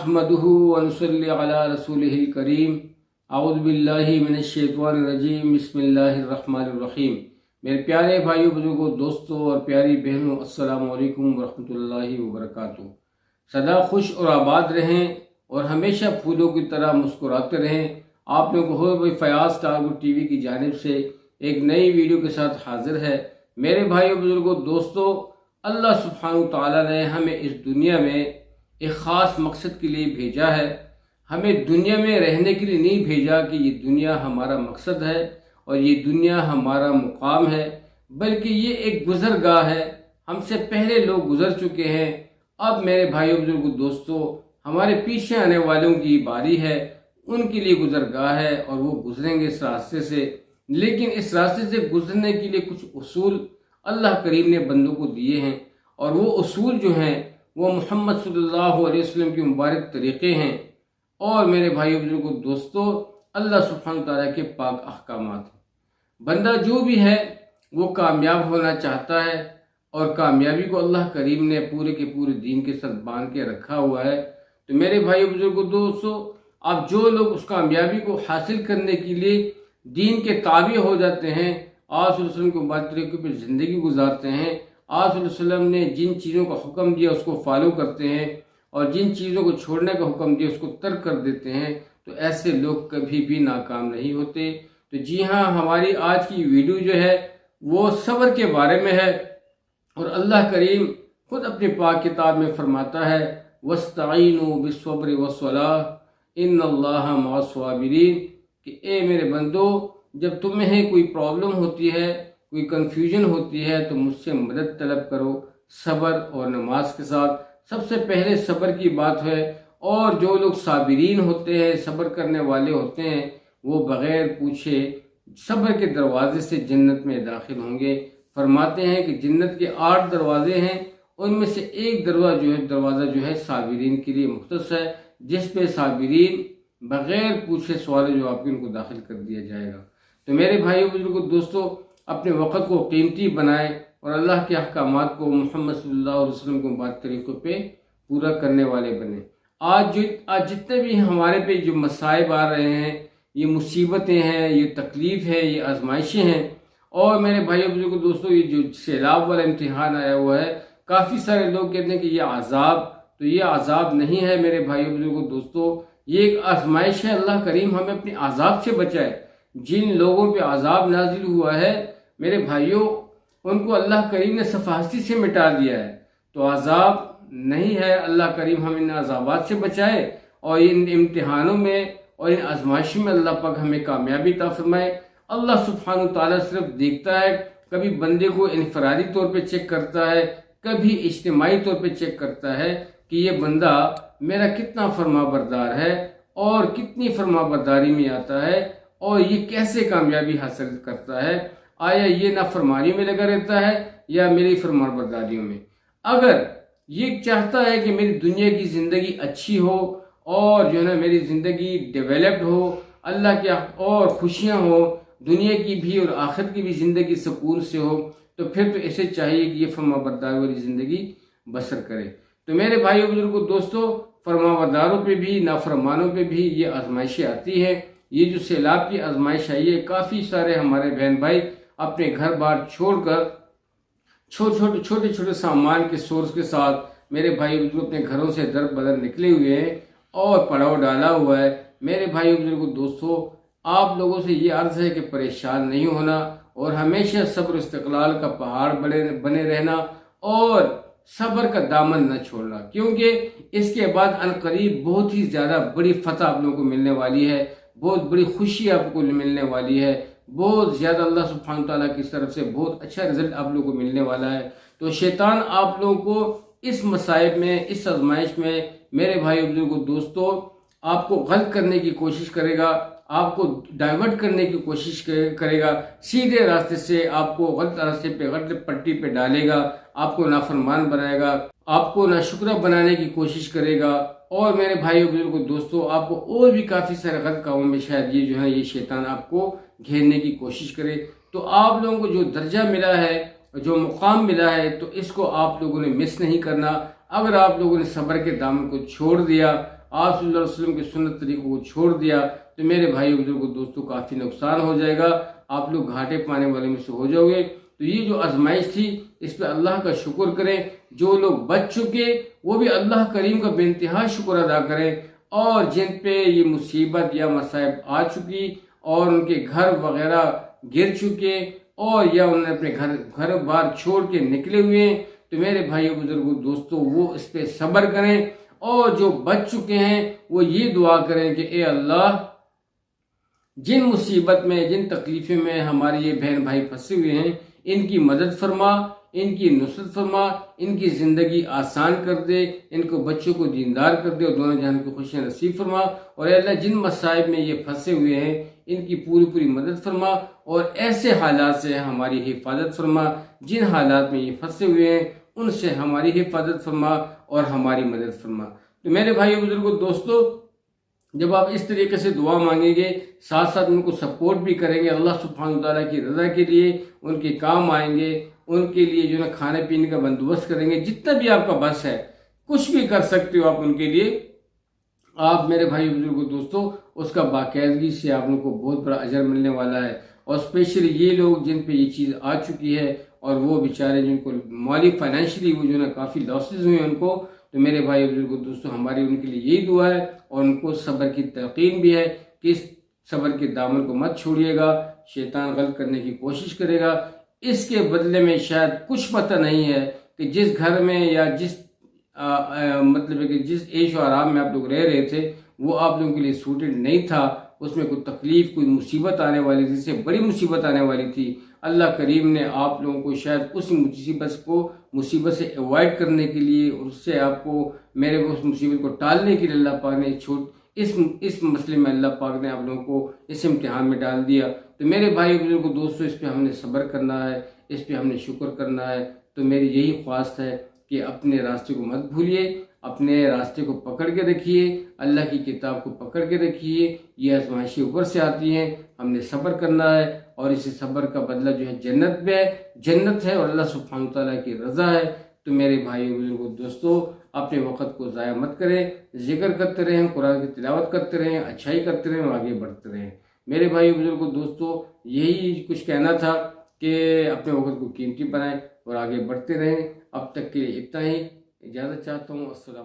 अला रसूलिहिल करीम आउज़बिल्लिमिनश्शैतानिर्रजीम बिस्मिल्लाहिर्रहमानिर्रहीम मेरे प्यारे भाइयों, बुज़ुर्गों, दोस्तों और प्यारी बहनों, अस्सलाम वालेकुम वरहमतुल्लाहि वबरकातुहू। सदा खुश और आबाद रहें और हमेशा फूलों की तरह मुस्कुराते रहें। आप लोगों को भाई फयाज टारगुट टीवी की जानिब से एक नई वीडियो के साथ हाजिर है। मेरे भाइयों, बुज़ुर्गों, दोस्तों, अल्लाह सुबहान ताला ने हमें इस दुनिया में एक ख़ास मकसद के लिए भेजा है। हमें दुनिया में रहने के लिए नहीं भेजा कि ये दुनिया हमारा मकसद है और ये दुनिया हमारा मुकाम है, बल्कि ये एक गुजरगाह है। हमसे पहले लोग गुजर चुके हैं। अब मेरे भाई बुज़ुर्ग, दोस्तों, हमारे पीछे आने वालों की बारी है। उनके लिए गुजरगाह है और वो गुजरेंगे इस रास्ते से। लेकिन इस रास्ते से गुजरने के लिए कुछ असूल अल्लाह करीम ने बंदों को दिए हैं और वो असूल जो हैं वो मोहम्मद सल्लल्लाहु अलैहि वसल्लम के मुबारक तरीक़े हैं और मेरे भाई बुज़ुर्गों, दोस्तों, अल्लाह सुबहान तला के पाक अहकाम बंदा जो भी है, वो कामयाब होना चाहता है और कामयाबी को अल्लाह करीम ने पूरे के पूरे दीन के साथ बाँध के रखा हुआ है। तो मेरे भाई बुज़ुर्गों, दोस्तों अब जो लोग उस कामयाबी को हासिल करने के लिए दीन के ताबे हो जाते हैं आज के मुबारक तरीके पर ज़िंदगी गुजारते हैं आज ने जिन चीज़ों का हुक्म दिया, उसको फॉलो करते हैं और जिन चीज़ों को छोड़ने का हुक्म दिया, उसको तर्क कर देते हैं तो ऐसे लोग कभी भी नाकाम नहीं होते। तो जी हाँ हमारी आज की वीडियो जो है, वो सब्र के बारे में है और अल्लाह करीम खुद अपनी पाक किताब में फरमाता है वस्तीन बिस्वब्र वसलाह इन कि ए मेरे बंदो, जब तुम्हें कोई प्रॉब्लम होती है कोई कंफ्यूजन होती है तो मुझसे मदद तलब करो, सब्र और नमाज़ के साथ। सबसे पहले सब्र की बात है और जो लोग साबरीन होते हैं, सब्र करने वाले होते हैं, वो बग़ैर पूछे सब्र के दरवाजे से जन्नत में दाखिल होंगे। फरमाते हैं कि जन्नत के आठ दरवाजे हैं, उनमें से एक दरवाज़ा जो है, दरवाज़ा जो है साबरीन के लिए मुख्त है जिस पे साबरीन बग़ैर पूछे सवाल जो आपके उनको दाखिल कर दिया जाएगा। तो मेरे भाइयों, बुज़ुर्गों, दोस्तों अपने वक़्त को कीमती बनाए और अल्लाह के अहकाम को मोहम्मद वसल्लम को बात तरीक़ों पे पूरा करने वाले बने। आज जो, आज जितने भी हमारे पे जो मसाइब आ रहे हैं, ये मुसीबतें हैं, ये तकलीफ़ है, ये आजमाइशें हैं, और मेरे भाइयों बुज़ुर्गों दोस्तों, ये जो सैलाब वाला इम्तिहान आया हुआ है, काफ़ी सारे लोग कहते हैं कि ये आज़ाब तो ये आज़ाब नहीं है मेरे भाइयों बुज़ुर्गों दोस्तों। ये एक आजमाइश है, अल्लाह करीम हमें अपने आज़ाब से बचाए। जिन लोगों पे आज़ाब नाजिल हुआ है मेरे भाइयों, उनको अल्लाह करीम ने सफास्ती से मिटा दिया है। तो आज़ाब नहीं है, अल्लाह करीम हम इन अजाबात से बचाए और इन इम्तिहानों में और इन आजमाइशों में अल्लाह पाक हमें कामयाबी ता फरमाए। अल्लाह सुबहान ताला सिर्फ़ देखता है, कभी बंदे को इनफरादी तौर पे चेक करता है, कभी इज्तमाही तौर पे चेक करता है कि ये बंदा मेरा कितना फरमा बरदार है और कितनी फरमा बरदारी में आता है और ये कैसे कामयाबी हासिल करता है। आया ये ना फरमानी में लगा रहता है या मेरी फरमान बरदारियों में। अगर ये चाहता है कि मेरी दुनिया की ज़िंदगी अच्छी हो और जो है ना मेरी ज़िंदगी डेवलप्ड हो, अल्लाह के और खुशियाँ हो, दुनिया की भी और आखिर की भी ज़िंदगी सुकून से हो तो फिर तो ऐसे चाहिए कि ये फरमा बरदार वाली ज़िंदगी बसर करे। तो मेरे भाई बुज़ुर्गों, दोस्तों फरमा बरदारों पर भी, नाफरमानों पर भी ये आजमाइशें आती हैं। ये जो सैलाब की आजमाइश आई है, काफ़ी सारे हमारे बहन भाई अपने घर बार छोड़कर छोटे छोटे छोटे छोटे सामान के सोर्स के साथ मेरे भाई बुज़ुर्ग अपने घरों से दर बदर निकले हुए हैं और पड़ाव डाला हुआ है। मेरे भाई बुज़ुर्ग, दोस्तों, आप लोगों से ये अर्ज़ है कि परेशान नहीं होना और हमेशा सब्र इस्तकलाल का पहाड़ बने बने रहना और सब्र का दामन न छोड़ना, क्योंकि इसके बाद अनकरीब बहुत ही ज़्यादा बड़ी फतह आप लोगों को मिलने वाली है, बहुत बड़ी खुशी आपको मिलने वाली है। बहुत ज़्यादा अल्लाह सुबहान तला की तरफ़ से बहुत अच्छा रिज़ल्ट आप लोगों को मिलने वाला है। तो शैतान आप लोगों को इस मसाइब में, इस आजमाइश में, मेरे भाई बुज़ुर्गों, दोस्तों, आपको गलत करने की कोशिश करेगा, आपको डाइवर्ट करने की कोशिश करेगा, सीधे रास्ते से आपको गलत रास्ते पे, गलत पट्टी पे डालेगा, आपको नाफरमान बनाएगा। आपको नाशुक्र बनाने की कोशिश करेगा और मेरे भाई बुज़ुर्ग, दोस्तों, आपको और भी काफ़ी सारे गलत कामों में शायद ये जो है ये शैतान आपको घेरने की कोशिश करे। तो आप लोगों को जो दर्जा मिला है, जो मुकाम मिला है तो इसको आप लोगों ने मिस नहीं करना। अगर आप लोगों ने सब्र के दामन को छोड़ दिया, आप वसल्लम के सुन्नत तरीकों को छोड़ दिया तो मेरे भाई बुज़ुर्गों, दोस्तों, काफ़ी नुकसान हो जाएगा। आप लोग घाटे पाने वाले में से हो जाओगे। तो ये जो आजमाइश थी, इस पर अल्लाह का शुक्र करें। जो लोग बच चुके, वो भी अल्लाह करीम का बेनतहा शुक्र अदा करें। और जिन पे ये मुसीबत या मसाइब आ चुकी और उनके घर वगैरह गिर चुके और या उन्होंने अपने घर घर बार छोड़ के निकले हुए हैं तो मेरे भाइयों, बुज़ुर्गों, दोस्तों, वो इस पर सब्र करें। और जो बच चुके हैं, वो ये दुआ करें कि ए अल्लाह, जिन मुसीबत में, जिन तकलीफ़ों में हमारे ये बहन भाई फंसे हुए हैं, इनकी मदद फरमा। इनकी नुसरत फरमा इनकी ज़िंदगी आसान कर दे, इनको बच्चों को दीनदार कर दे और दोनों जहान की खुशियाँ नसीब फरमा। और अल्लाह जिन मसाइब में ये फंसे हुए हैं, इनकी पूरी पूरी मदद फरमा और ऐसे हालात से हमारी हिफाजत फरमा। जिन हालात में ये फंसे हुए हैं, उनसे हमारी हिफाजत फरमा और हमारी मदद फरमा। तो मेरे भाई बुज़ुर्गों, दोस्तों, जब आप इस तरीके से दुआ मांगेंगे साथ साथ उनको सपोर्ट भी करेंगे, अल्लाह सुबहान तला की रजा के लिए उनके काम आएँगे उनके लिए जो है खाने पीने का बंदोबस्त करेंगे। जितना भी आपका बस है, कुछ भी कर सकते हो आप उनके लिए। आप मेरे भाई बुजुर्गो दोस्तों, उसका बाकायदगी से आप लोग को बहुत बड़ा अजर मिलने वाला है। और स्पेशली ये लोग जिन पे ये चीज़ आ चुकी है, और वो बेचारे जिनको माली फाइनेंशियली वो जो है काफ़ी लॉसेज हुए उनको तो मेरे भाई बुजुर्गो दोस्तों, हमारी उनके लिए यही दुआ है, और उनको सब्र की तकीन भी है कि इस सब्र के दामन को मत छोड़िएगा। शैतान गलत करने की कोशिश करेगा। इसके बदले में शायद कुछ पता नहीं है कि जिस घर में या जिस आ, आ, मतलब कि जिस ऐश आराम में आप लोग रह रहे थे वो आप लोगों के लिए सूटेड नहीं था। उसमें कोई तकलीफ़, कोई मुसीबत आने वाली थी जिससे बड़ी मुसीबत आने वाली थी। अल्लाह करीम ने आप लोगों को शायद उस मुसीबत को, मुसीबत से अवॉइड करने के लिए और उससे आपको, मेरे उस मुसीबत को टालने के लिए अल्लाह पाक ने छोट, इस इस मसले में अल्लाह पाक ने आप लोगों को इस इम्तिहान में डाल दिया। तो मेरे भाई बुज़ुर्ग, दोस्तों, इस पर हमने सब्र करना है, इस पर हमने शुक्र करना है। तो मेरी यही ख्वास्त है कि अपने रास्ते को मत भूलिए अपने रास्ते को पकड़ के रखिए अल्लाह की किताब को पकड़ के रखिए ये आजमाइशें ऊपर से आती हैं, हमने सब्र करना है और इस सब्र का बदला जो है जन्नत में है। जन्नत है और अल्लाह सुबहान तला की रज़ा है। तो मेरे भाई बुज़ुर्गों, दोस्तों, अपने वक़्त को ज़ाया मत करें। ज़िक्र करते रहें, कुरान की तिलावत करते रहें, अच्छाई करते रहें और आगे बढ़ते रहें। मेरे भाई बुज़ुर्गों, दोस्तों, यही कुछ कहना था कि अपने वक़्त को कीमती बनाएँ और आगे बढ़ते रहें। अब तक के लिए इतना ही। इजाज़त चाहता हूँ असल